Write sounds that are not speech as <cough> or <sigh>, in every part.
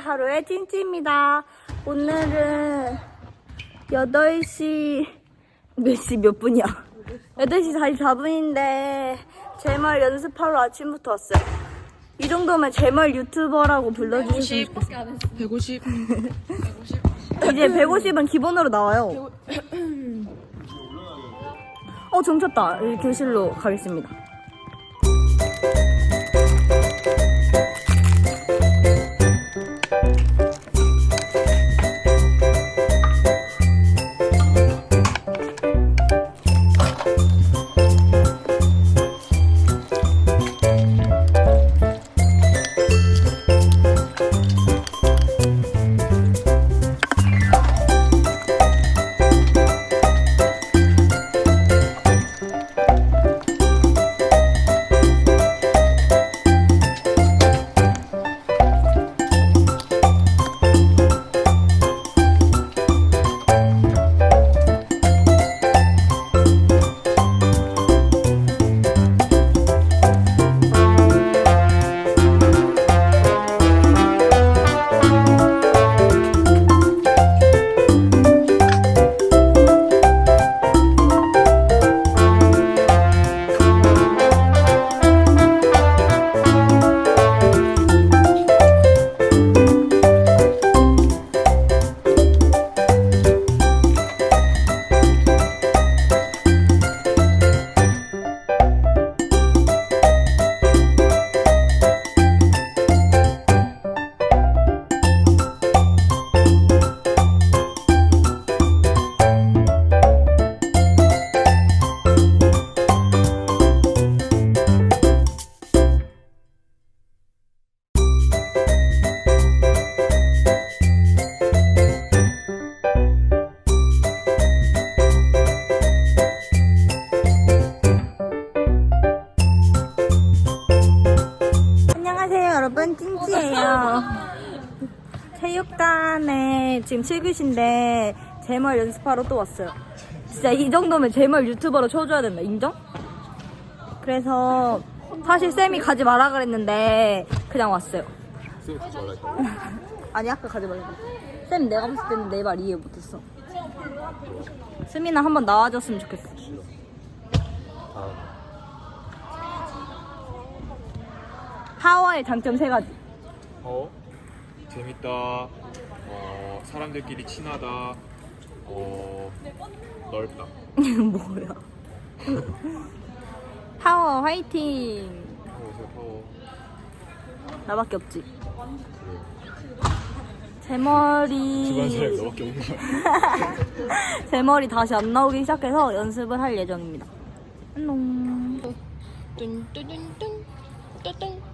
하루의 찐찌입니다. 오늘은 8시, 몇 시 몇 분이야? 8시 44분인데, 제말 연습하러 아침부터 왔어요. 이 정도면 제말 유튜버라고 불러주시면 좋겠어요. 150. 이제 150은 기본으로 나와요. 어, 정쳤다. 교실로 가겠습니다. 여러분. 찐찌예요. 체육단에 지금 7교시인데 제말 연습하러 또 왔어요. 진짜 이 정도면 제말 유튜버로 쳐줘야 된다. 인정? 그래서 사실 쌤이 가지 마라 그랬는데 그냥 왔어요. 쌤 가지 말라 했다. 아니 아까 가지 말고. 쌤 내가 봤을 때는 내 말 이해 못했어. 수민아 한번 나와줬으면 좋겠어. 다 파워의 장점 세 가지. 어? 재밌다. 어, 사람들끼리 친하다. 어, 넓다. <laughs> 뭐야? 파워 화이팅. 파워, 새 파워. 나밖에 없지. 제 머리. 집안 사람이 너밖에 없는 거야. <laughs> 제 머리 다시 안 나오기 시작해서 연습을 할 예정입니다. 안녕. 뚠뚠뚠뚠 뚠뚠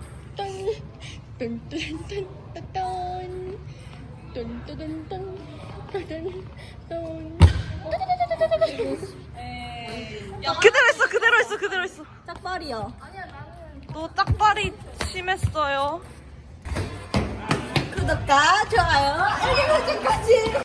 그대로 있어 그대로 있어 그대로 있어 짝발이야. 너 짝발이 심했어요 구독과 좋아요, 알림 설정까지.